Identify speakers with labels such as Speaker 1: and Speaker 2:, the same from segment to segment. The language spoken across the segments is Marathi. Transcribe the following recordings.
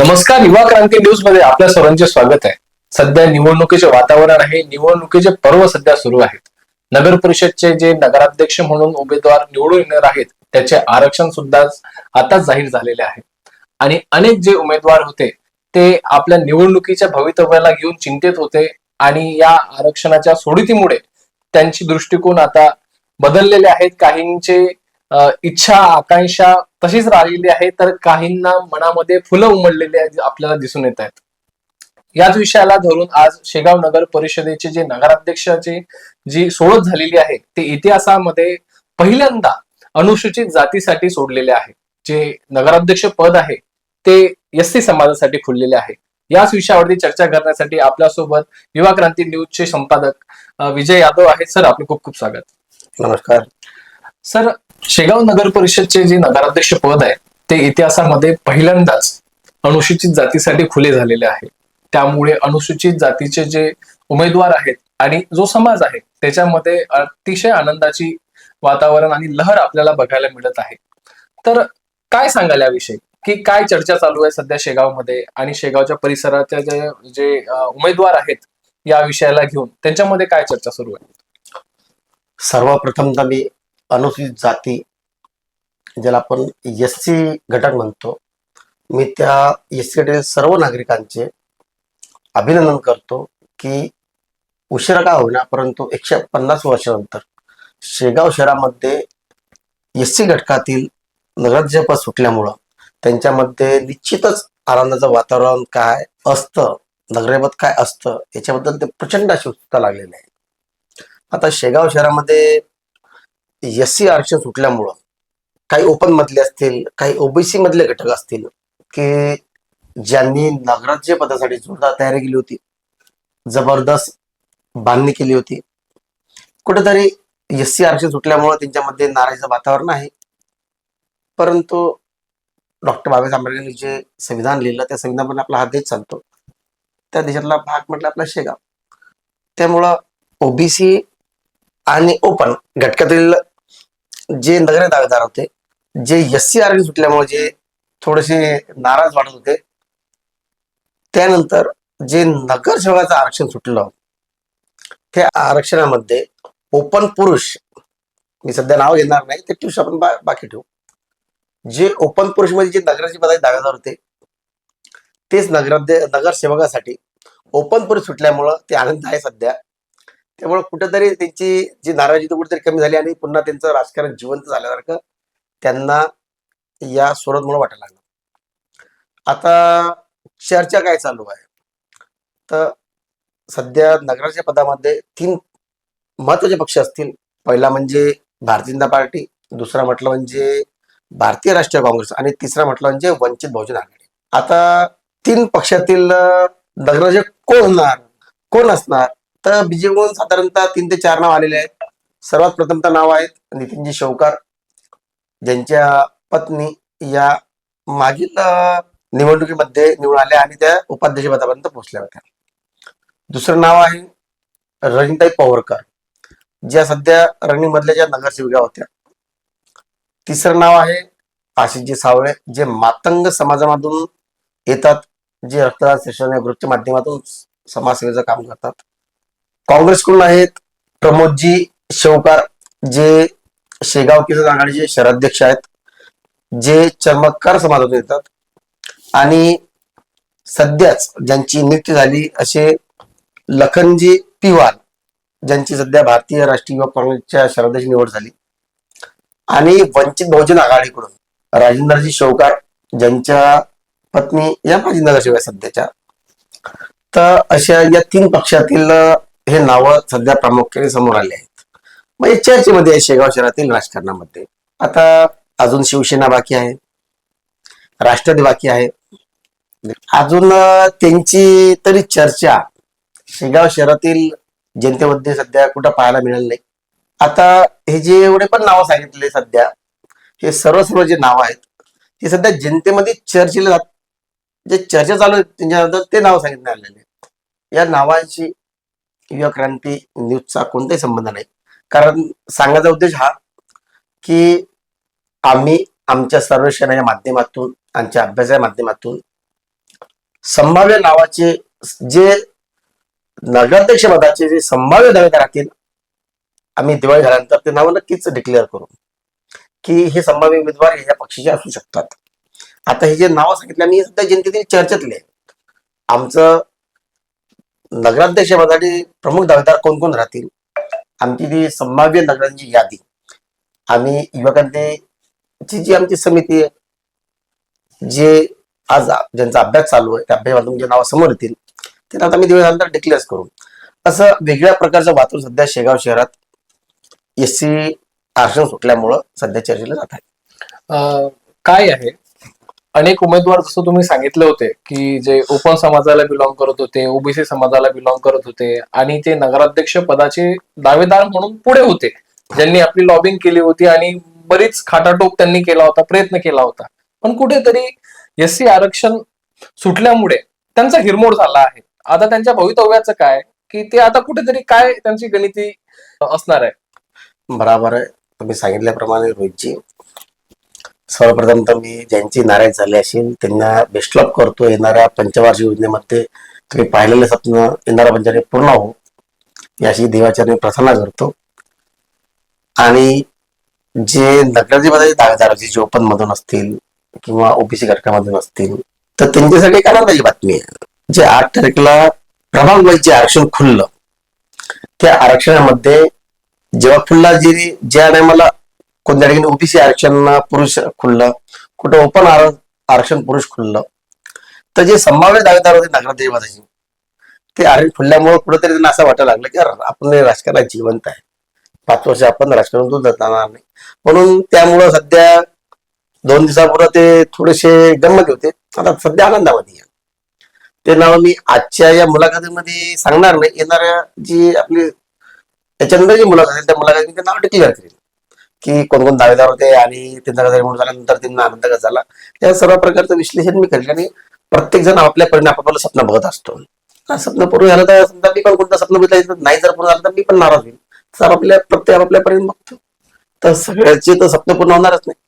Speaker 1: नमस्कार युवा क्रांती न्यूजमध्ये आपल्या सर्वांचे स्वागत आहे. सध्या निवडणुकीचे वातावरण आहे. निवडणुकीचे पर्व सध्या सुरू आहेत. नगर परिषदचे जे नगराध्यक्ष म्हणून उमेदवार निवडून येणार आहेत त्याचे आरक्षण सुद्धा आता जाहीर झालेले आहे. आणि अनेक जे उमेदवार होते ते आपल्या निवडणुकीच्या भवितव्याला घेऊन चिंतेत होते आणि या आरक्षणाच्या सोडतीमुळे त्यांची दृष्टिकोन आता बदललेले आहेत. काहींचे इच्छा आकांक्षा तशीच राहिलेली आहे तर काहींना मनामध्ये फुलं उमडलेली आहेत आपल्याला दिसून येत आहेत. याच विषयाला धरून आज शेगाव नगर परिषदेचे जे नगराध्यक्षाची जी सोडत झालेली आहे ते इतिहासामध्ये पहिल्यांदा अनुसूचित जातीसाठी सोडलेले आहे. जे नगराध्यक्ष पद आहे ते एस समाजासाठी खुललेले आहे. याच विषयावरती चर्चा करण्यासाठी आपल्यासोबत युवा क्रांती न्यूजचे संपादक विजय यादव आहेत. सर आपले खूप खूप स्वागत.
Speaker 2: नमस्कार.
Speaker 1: सर शेगाव नगर परिषदचे जे नगराध्यक्ष पद आहे ते इतिहासामध्ये पहिल्यांदाच अनुसूचित जातीसाठी खुले झालेले आहे. त्यामुळे अनुसूचित जातीचे जे उमेदवार आहेत आणि जो समाज आहे त्याच्यामध्ये अतिशय आनंदाची वातावरण आणि लहर आपल्याला बघायला मिळत आहे. तर काय सांगाल याविषयी? की काय चर्चा चालू आहे सध्या शेगावमध्ये आणि शेगावच्या परिसराच्या जे जे उमेदवार आहेत या विषयाला घेऊन? त्यांच्यामध्ये काय चर्चा सुरू आहे?
Speaker 2: सर्वप्रथम तर मी अनुसूचित जाती ज्याला आपण एस सी घटक म्हणतो मी त्या एस सी गटातील सर्व नागरिकांचे अभिनंदन करतो की उशिरा का होईना परंतु एकशे पन्नास वर्षानंतर शेगाव शहरामध्ये एस सी घटकातील नगराध्यक्षपद सुटल्यामुळं त्यांच्यामध्ये निश्चितच आनंदाचं वातावरण काय असतं नगरेपद काय असतं याच्याबद्दल ते प्रचंड अशी उत्सुकता लागलेली आहे. आता शेगाव शहरामध्ये एस सी आरक्षण सुटल्यामुळं काही ओपन मधले असतील काही ओबीसी मधले घटक असतील की ज्यांनी नगराज्य पदासाठी जोरदार तयारी केली होती जबरदस्त बांधणी केली होती कुठेतरी एस सी आरक्षण सुटल्यामुळं त्यांच्यामध्ये नाराजीचं वातावरण आहे. परंतु डॉक्टर बाबासाहेब आंबेडकरांनी जे संविधान लिहिलं त्या संविधानमध्ये आपला हात देश चालतो. त्या देशातला भाग म्हटलं आपला शेगाव. त्यामुळं ओबीसी आणि ओपन घटकातील जे नगरे दावेदार होते जे एस सी आरक्षण सुटल्यामुळे जे थोडेसे नाराज वाटत होते त्यानंतर जे नगरसेवकाचं आरक्षण सुटलं त्या आरक्षणामध्ये ओपन पुरुष मी सध्या नाव घेणार नाही ते ठेवू आपण बा- बाकी ठेवू. जे ओपन पुरुषमध्ये जे नगराचे पदाचे दावेदार होते तेच नगर नगरसेवकासाठी ओपन पुरुष सुटल्यामुळं ते आनंद आहे सध्या. त्यामुळे कुठेतरी त्यांची जी नाराजी ती कुठेतरी कमी झाली आणि पुन्हा त्यांचं राजकारण जिवंत झाल्यासारखं त्यांना या सोडतमुळे वाटायला लागलं. आता चर्चा काय चालू आहे? तर सध्या नगराच्या पदामध्ये तीन महत्त्वाचे पक्ष असतील. पहिला म्हणजे भारतीय जनता पार्टी दुसरा म्हटलं म्हणजे भारतीय राष्ट्रीय काँग्रेस आणि तिसरा म्हटलं म्हणजे वंचित बहुजन आघाडी. आता तीन पक्षातील नगराचे कोण होणार? कोण असणार? तर बीजेपीकडून साधारणतः तीन ते चार नाव आलेले आहेत. सर्वात प्रथमतः नाव आहेत नितीनजी शेवकर. ज्यांच्या पत्नी या मागील निवडणुकीमध्ये निवडून आल्या आणि त्या उपाध्यक्षपदापर्यंत पोहोचल्या होत्या. दुसरं नाव आहे रजनीताई पवारकर. ज्या सध्या रनिंग मधल्या ज्या नगरसेविका होत्या. तिसरं नाव आहे आशिषजी सावळे जे मातंग समाजामधून येतात जे रक्तदान सेशन या ग्रुपच्या माध्यमातून समाजसेवेचं काम करतात. काँग्रेसकडून आहेत प्रमोदजी शेवकार जे शेगाव किसान आघाडीचे शहराध्यक्ष आहेत जे चमत्कार समाजातून येतात आणि सध्याच ज्यांची नियुक्ती झाली असे लखनजी पिवाल ज्यांची सध्या भारतीय राष्ट्रीय युवक काँग्रेसच्या शहराध्यक्ष निवड झाली. आणि वंचित बहुजन आघाडीकडून राजेंद्रजी शेवकार ज्यांच्या पत्नी या माजी नगरसेवक सध्याच्या. तर अशा या तीन पक्षातील हे नावं सध्या प्रामुख्याने समोर आले आहेत. म्हणजे चर्चेमध्ये आहे शेगाव शहरातील राजकारणामध्ये. आता अजून शिवसेना बाकी आहे. राष्ट्रवादी बाकी आहे. अजून त्यांची तरी चर्चा शेगाव शहरातील जनतेमध्ये सध्या कुठं पाहायला मिळालं नाही. आता हे जे एवढे पण नावं सांगितले सध्या हे सर्व सर्व जे नाव आहेत ते सध्या जनतेमध्ये चर्चेला जात जे चर्चा चालू आहे त्यांच्यानंतर ते नाव सांगितले आलेले या नावांशी युवा क्रांती न्यूजचा कोणताही संबंध नाही. कारण सांगायचा उद्देश हा की आम्ही आमच्या सर्वेक्षणाच्या माध्यमातून आमच्या अभ्यासाच्या माध्यमातून संभाव्य नावाचे जे नगराध्यक्ष पदाचे जे संभाव्य दावेदार राहतील आम्ही दिवाळी झाल्यानंतर ते नाव नक्कीच डिक्लेअर करू. की हे संभाव्य उमेदवार या पक्षाचे असू शकतात. आता हे जे नावं सांगितले आम्ही सध्या जनतेतील चर्चेतले. आमचं नगराध्यक्ष पदासाठी प्रमुख दावेदार कोण कोण राहतील? आमची जी संभाव्य नगरांची यादी. आम्ही युवकांची जी आमची समिती आहे जे आज ज्यांचा अभ्यास चालू आहे त्या अभ्यासातून जे नाव समोर येतील ते नाव आम्ही दिवसानंतर डिक्लेअर करू. असं वेगळ्या प्रकारचं वातावरण सध्या शेगाव शहरात एस सी आरक्षण सुटल्यामुळं सध्या चर्चेला जात आहे.
Speaker 1: काय आहे? अनेक उमेदवार जसं तुम्ही सांगितले होते की जे ओपन समाजाला बिलॉंग करत होते ओबीसी समाजाला बिलॉंग करत होते आणि ते नगराध्यक्ष पदाचे दावेदार म्हणून पुढे होते. ज्यांनी आपली लॉबिंग केली होती आणि बरीच खाटाटोप त्यांनी केला होता प्रयत्न केला होता. पण कुठेतरी एस सी आरक्षण सुटल्यामुळे त्यांचा हिरमोड झाला आहे. आता त्यांच्या भवितव्याचं काय? की ते आता कुठेतरी काय त्यांची गणिती असणार आहे?
Speaker 2: बराबर आहे. तुम्ही सांगितल्याप्रमाणे रोहितजी सर्वप्रथम तर मी ज्यांची नाराज झाली असेल त्यांना बेस्ट लॉक करतो. येणाऱ्या पंचवार्षिक योजनेमध्ये तुम्ही पाहिलेलं स्वप्न येणारा पंचाने पूर्ण हो याशी देवाचरणी प्रार्थना करतो. आणि जे नगराचे पदाचे जे ओपन मधून असतील किंवा ओबीसी घटकामधून असतील तर त्यांच्यासाठी एक आनंदाची बातमी आहे. जे आठ तारखेला प्रभाग जे आरक्षण खुललं त्या आरक्षणामध्ये जेव्हा खुलला जे ज्या टायमाला कोणत्या ठिकाणी ओबीसी आरक्षण पुरुष खुललं कुठं ओपन आरक्षण पुरुष खुललं. तर जे संभाव्य दावेदार होते नगराध्यक्ष पदाचे ते आरक्षण खुलल्यामुळे कुठेतरी त्यांना असं वाटायला लागलं की आपण राजकारणात जिवंत आहे. पाच वर्ष आपण राजकारण दूर जाणार नाही. म्हणून त्यामुळं सध्या दोन दिवसापूर्वी ते थोडेसे गंमत होते. आता सध्या आनंदामध्ये आहे. ते नाव मी आजच्या या मुलाखतीमध्ये सांगणार नाही. येणाऱ्या जी आपली त्याच्यानंतर जी मुलाखत आहे त्या मुलाखतीचं नाव डिक्लेअर करेल की कोण कोण दावेदार होते आणि त्यांचा कसा रिमोट झाल्यानंतर त्यांना आनंद कसा झाला या सर्व प्रकारचं विश्लेषण मी करेल आणि प्रत्येक जण आपल्या परीने आपापलं स्वप्न बघत असतो. स्वप्न पूर्ण झालं तर समजा मी पण कोणतं स्वप्न बघितलं नाही जर पूर्ण झालं तर मी पण नाराज होईल तर आपल्या प्रत्येक आपापल्या परीने बघतो. तर सगळ्याचे तर स्वप्न पूर्ण होणारच नाही.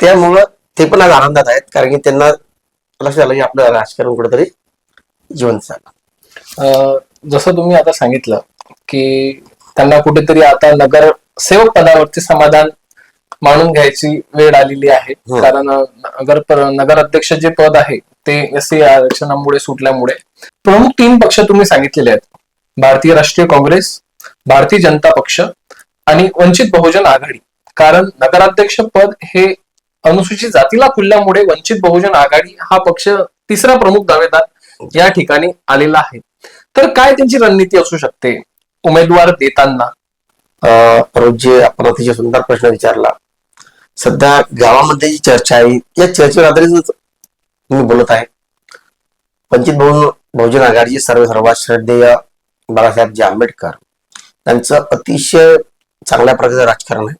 Speaker 2: त्यामुळं ते पण आज आनंदात आहेत कारण की त्यांना लक्षात आलं की आपलं राजकारण कुठेतरी जीवन झालं.
Speaker 1: अं, जसं तुम्ही आता सांगितलं की त्यांना कुठेतरी आता नगर सेवक पदावरती समाधान मानून घ्यायची वेळ आलेली आहे.
Speaker 2: हो.
Speaker 1: कारण नगर नगराध्यक्ष जे पद आहे ते एस सी आरक्षणामुळे सुटल्यामुळे. प्रमुख तीन पक्ष तुम्ही सांगितलेले आहेत. भारतीय राष्ट्रीय काँग्रेस भारतीय जनता पक्ष आणि वंचित बहुजन आघाडी. कारण नगराध्यक्ष पद हे अनुसूचित जातीला खुलल्यामुळे वंचित बहुजन आघाडी हा पक्ष तिसरा प्रमुख दावेदार या ठिकाणी आलेला आहे. तर काय त्यांची रणनीती असू शकते? उमेदवार देताना
Speaker 2: अं, जे आपण अतिशय सुंदर प्रश्न विचारला सध्या गावामध्ये जी चर्चा आहे या चर्चेवर आधारित मी बोलत आहे वंचित बहुजन बहुजन आघाडीचे सर्व सर्वात श्रद्धेय बाळासाहेबजी आंबेडकर त्यांचं अतिशय चांगल्या प्रकारचं राजकारण आहे.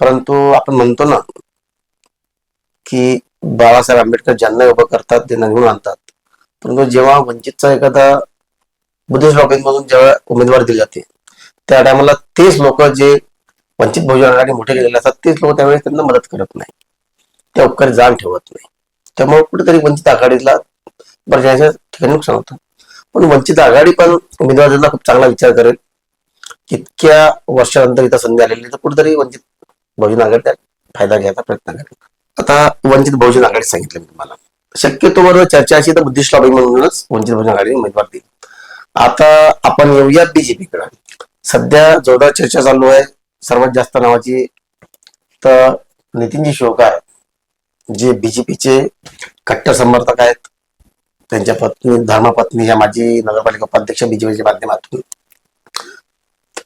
Speaker 2: परंतु आपण म्हणतो ना की बाळासाहेब आंबेडकर ज्यांना उभं करतात ते निवडून आणतात. परंतु जेव्हा वंचितचा एखादा बुद्धिस्ट लॉबीमधून जेव्हा उमेदवार दिले जाते त्या टायमाला तेच लोक जे वंचित बहुजन आघाडी मोठे गेलेले असतात तेच लोक त्यावेळेस त्यांना मदत करत नाही. त्या उपकारी जाण ठेवत नाही. त्यामुळे कुठेतरी वंचित आघाडीला बऱ्याचशा ठिकाणी नुकसान होतं. पण वंचित आघाडी पण उमेदवारांना खूप चांगला विचार करेल. इतक्या वर्षानंतर इथं संधी आलेली तर कुठेतरी वंचित बहुजन आघाडी फायदा घ्यायचा प्रयत्न करेल. आता वंचित बहुजन आघाडी सांगितलं मी तुम्हाला. शक्यतो चर्चा अशी तर बुद्धिस्ट लॉबी म्हणूनच वंचित बहुजन आघाडी उमेदवार देईल आता आपण येऊया बीजेपीकडे सध्या जोरदार चर्चा चालू आहे. सर्वात जास्त नावाची तर नितीनजी शिवकार जे बीजेपीचे कट्टर समर्थक आहेत. त्यांच्या पत्नी धर्मपत्नी या माजी नगरपालिका उपाध्यक्ष बीजेपीच्या माध्यमातून.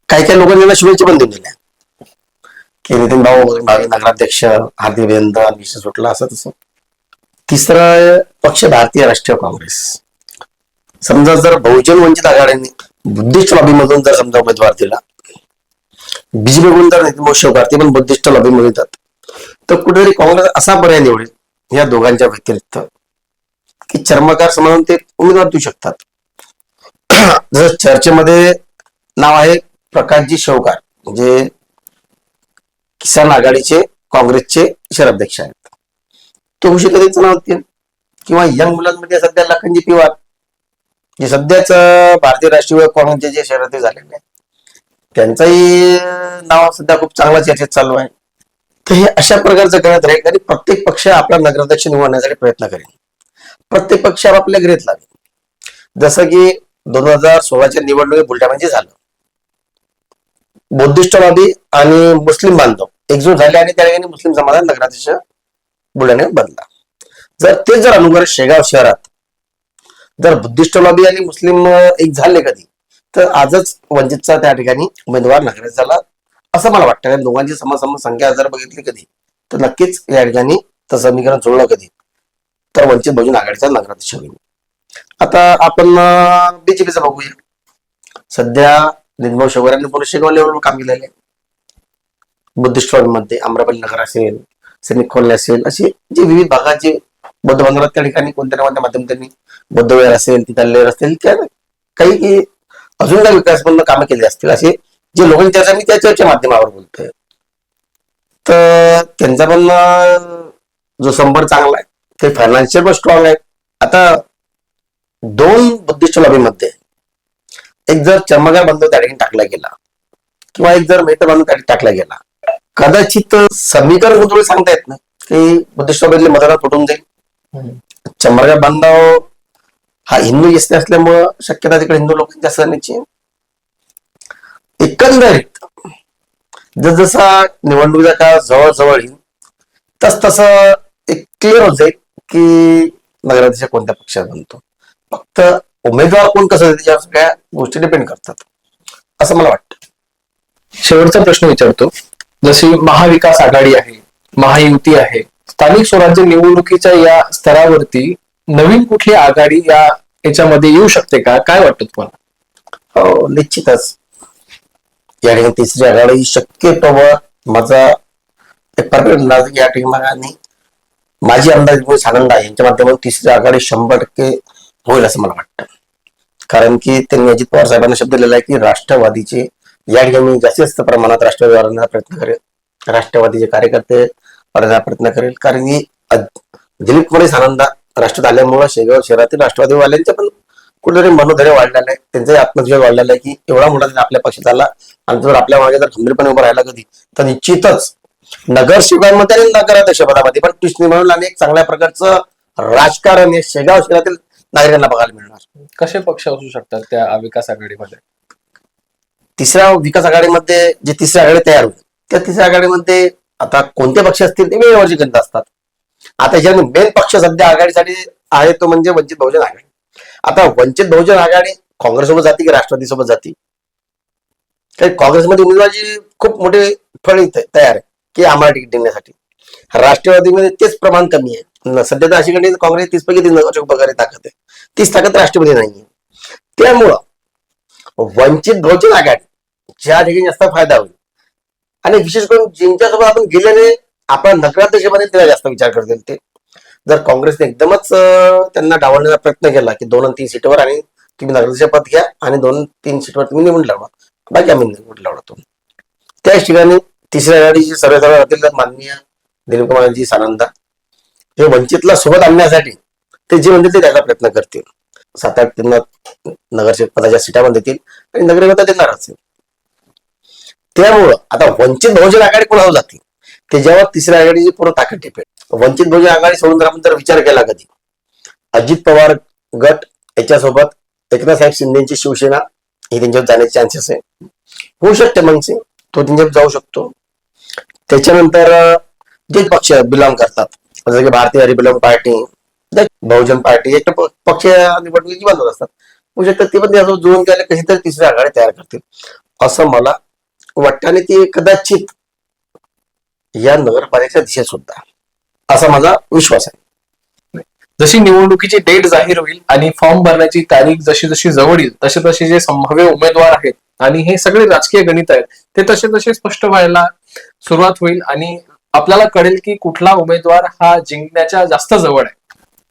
Speaker 2: काही काही लोकांनी त्यांना शुभेच्छा पण देऊन दिल्या. की नितीन भाऊ भावी नगराध्यक्ष हार्दिक अभिनंदन विषय सुटला असं तसं. तिसरा पक्ष भारतीय राष्ट्रीय काँग्रेस. समजा जर बहुजन वंचित आघाडीने बुद्धिस्ट लॉबीमधून जर समजा उमेदवार दिला बीजेपी कडून जर नितीन ते पण बुद्धिस्ट लॉबीमध्ये येतात तर कुठेतरी काँग्रेस असा पर्याय निवडेल या दोघांच्या व्यतिरिक्त की चर्मकार समजून ते उमेदवार देऊ शकतात. जसं चर्चेमध्ये नाव आहे प्रकाशजी शेवकार जे किसान आघाडीचे काँग्रेसचे शहराध्यक्ष आहेत. तो होऊ शकत नाव देईल किंवा यंग मुलांमध्ये सध्या लखनजी पिवार जे सध्याच भारतीय राष्ट्रीय काँग्रेसचे जे शहरातील झालेले आहेत त्यांचंही नाव सध्या खूप चांगला चर्चेत चालू आहे. तर हे अशा प्रकारचं करत राहील आणि प्रत्येक पक्ष आपला नगराध्यक्ष निवडण्यासाठी प्रयत्न करेल. प्रत्येक पक्ष आपल्या ग्रेत लागेल जसं की दोन हजार सोळाच्या निवडणुकीत बुलढाण्यामध्ये झालं. बौद्धिष्टवादी आणि मुस्लिम बांधव एकजूट झाले आणि त्या ठिकाणी मुस्लिम समाजात नगराध्यक्ष बुलढाण्यात बदला. जर ते जर अनुग्रह शेगाव शहरात जर बुद्धिस्ट लॉबी आणि मुस्लिम एक झाले कधी तर आजच वंचितचा त्या ठिकाणी उमेदवार नगराध्यक्ष झाला असं मला वाटतं. कारण दोघांची समसम संख्या जर बघितली कधी तर नक्कीच या ठिकाणी तर समीकरण जुळलं कधी तर वंचित बहुजन आघाडीचा नगराध्यक्ष होईल आता आपण बीजेपीचं बघूया. सध्या निर्मळ शेगोर यांनी पुणे शेगाव लेवलवर काम केलेलं आहे. बुद्धिस्टमध्ये अमरापल्ली नगर असेल सैनिक खोले असेल असे जे विविध भागाचे बौद्ध बांधवात त्या ठिकाणी कोणत्या ना कोणत्या माध्यमातून त्यांनी बौद्धविहार असेल तिथले असतील त्या काही काही अजून काही विकासपूर्ण कामं केली असतील असे जे लोकांची चर्चा मी त्या चर्चेच्या माध्यमावर बोलतोय. तर त्यांचा पण जो संपर्क चांगला आहे ते फायनान्शियल पण स्ट्रॉंग आहे. आता दोन बुद्धिस्ट लॉबीमध्ये एक जर चर्मगार बंधू त्या ठिकाणी टाकला गेला किंवा एक जर मेहता बांधव त्या ठिकाणी टाकला गेला कदाचित समीकरण कोणतं सांगता येत नाही की बुद्धिस्ट लॉबीतले मतदार फुटून जाईल. चंबरगाव बांधव हा हिंदू एसटी असल्यामुळं शक्यता तिकडे हिंदू लोक जास्त जाण्याची एकंदरीत जसजसा निवडणुकीचा काळ जवळजवळ येईल तस तसं एक क्लिअर होत जाईल की नगराध्यक्ष कोणत्या पक्षात बनतो. फक्त उमेदवार कोण कसं या सगळ्या गोष्टी डिपेंड करतात. असं मला वाटतं.
Speaker 1: शेवटचा प्रश्न विचारतो. जशी महाविकास आघाडी आहे महायुती आहे स्थानिक स्वराज्य निवडणुकीच्या या स्तरावरती नवीन कुठली आघाडी या याच्यामध्ये येऊ शकते का? काय वाटतं तुम्हाला?
Speaker 2: हो निश्चितच. या ठिकाणी तिसरी आघाडी शक्यतोवर माझा एक परफेक्ट अंदाज या ठिकाणी माझी अंदाज म्हणून सानंद आहे यांच्या माध्यमातून तिसरी आघाडी शंभर टक्के होईल असं मला वाटतं. कारण की त्यांनी अजित पवार साहेबांना शब्द दिलेला आहे की राष्ट्रवादीचे या ठिकाणी जास्तीत जास्त प्रमाणात राष्ट्रवादी वाढवण्याचा प्रयत्न करेल. राष्ट्रवादीचे कार्यकर्ते वाढवण्याचा प्रयत्न करेल. कारण की दिलीप कुमार सानंदा राष्ट्रात आल्यामुळे शेगाव शहरातील राष्ट्रवादीवाल्यांचे पण कुठेतरी मनोधैर्य वाढलेलं आहे. त्यांचाही आत्मविश्वास वाढलेला आहे की एवढा मोठा जर आपल्या पक्षात आला आणि जर आपल्या मागे जर खंबीरपणे उभं राहिला कधी तर निश्चितच नगरसेवकांमध्ये आणि नगराध्यक्ष पदामध्ये पण कृष्ण म्हणून आणि एक चांगल्या प्रकारचं राजकारण हे शेगाव शहरातील नागरिकांना बघायला मिळणार.
Speaker 1: कसे पक्ष असू शकतात त्या विकास आघाडीमध्ये?
Speaker 2: तिसऱ्या विकास आघाडीमध्ये जे तिसरी आघाडी तयार होईल त्या तिसऱ्या आघाडीमध्ये आता कोणते पक्ष असतील ते वेळेवरची गणित असतात. आता याच्यामध्ये मेन पक्ष सध्या आघाडीसाठी आहे तो म्हणजे वंचित बहुजन आघाडी. आता वंचित बहुजन आघाडी काँग्रेससोबत जाते की राष्ट्रवादी सोबत जाते? काही काँग्रेसमध्ये उमेदवाराची खूप मोठे फळ इथे तयार आहे की आम्हाला तिकीट देण्यासाठी राष्ट्रवादीमध्ये तेच प्रमाण कमी आहे. सध्या तर अशी कंडिशन काँग्रेस तीस पैकी तीस प्रकारे वगैरे ताकद आहे. तीस ताकद राष्ट्रवादी नाही त्यामुळं वंचित बहुजन आघाडी ज्या ठिकाणी जास्त फायदा होईल आणि विशेष करून ज्यांच्यासोबत आपण गेल्याने आपण नगराध्यक्षमध्ये त्याला जास्त विचार करतील ते. जर काँग्रेसने एकदमच त्यांना डावलण्याचा प्रयत्न केला की दोन आणि तीन सीटवर आणि तुम्ही नगराध्यक्ष पद घ्या आणि दोन तीन सीटवर तुम्ही निवडून लावा बाकी आम्ही निवडून लावतो त्याच ठिकाणी तिसऱ्या आघाडीची सर्व सर्व राहतील तर माननीय दिलीप कुमारजी सानंदा. हे वंचितला सोबत आणण्यासाठी ते जे म्हणतील ते त्याचा प्रयत्न करतील. सात आठ त्यांना नगरसेवक पदाच्या सीटा पण देतील आणि नगरसेवक देणार असेल त्यामुळं आता वंचित बहुजन आघाडी कोणावर जाते त्याच्यावर तिसऱ्या आघाडीची पूर्ण ताकद टिपेल. वंचित बहुजन आघाडी सोडून जर आपण जर विचार केला कधी? अजित पवार गट याच्यासोबत एकनाथ साहेब शिंदेची शिवसेना ही त्यांच्यावर जाण्याचे चान्सेस आहे. होऊ शकते मनसे तो त्यांच्यावर जाऊ शकतो. त्याच्यानंतर जे पक्ष बिलॉंग करतात जसं की भारतीय हरिबिलॉंग पार्टी बहुजन पार्टी एक पक्ष निवडणुकीची बांधत असतात. होऊ शकतात ते पण त्यासोबत जुळून गेले कशी तरी तिसरी आघाडी तयार करतील. असं मला वाटतं. आणि ते कदाचित या नगरपालिकेच्या दिशेत सुद्धा. असा माझा विश्वास आहे.
Speaker 1: जशी निवडणुकीची डेट जाहीर होईल आणि फॉर्म भरण्याची तारीख जशी जशी जवळ येईल तसे तसे जे संभाव्य उमेदवार आहेत आणि हे सगळे राजकीय गणित आहेत ते तसे तसे स्पष्ट व्हायला सुरुवात होईल आणि आपल्याला कळेल की कुठला उमेदवार हा जिंकण्याच्या जास्त जवळ आहे.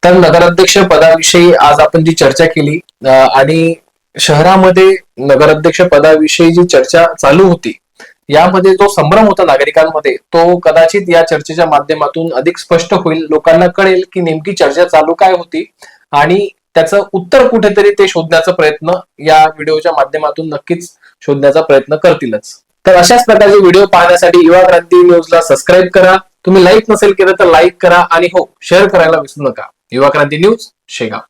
Speaker 1: तर नगराध्यक्ष पदाविषयी आज आपण जी चर्चा केली आणि शहरामध्ये नगराध्यक्ष पदाविषयी जी चर्चा चालू होती यामध्ये जो संभ्रम होता नागरिकांमध्ये तो कदाचित या चर्चेच्या माध्यमातून अधिक स्पष्ट होईल. लोकांना कळेल की नेमकी चर्चा चालू काय होती आणि त्याचं उत्तर कुठेतरी ते शोधण्याचा प्रयत्न या व्हिडिओच्या माध्यमातून नक्कीच शोधण्याचा प्रयत्न करतीलच. तर अशाच प्रकारचे व्हिडिओ पाहण्यासाठी युवा क्रांती न्यूजला सबस्क्राईब करा. तुम्ही लाईक नसेल केलं तर लाईक करा आणि हो शेअर करायला विसरू नका. युवा क्रांती न्यूज शेगाव.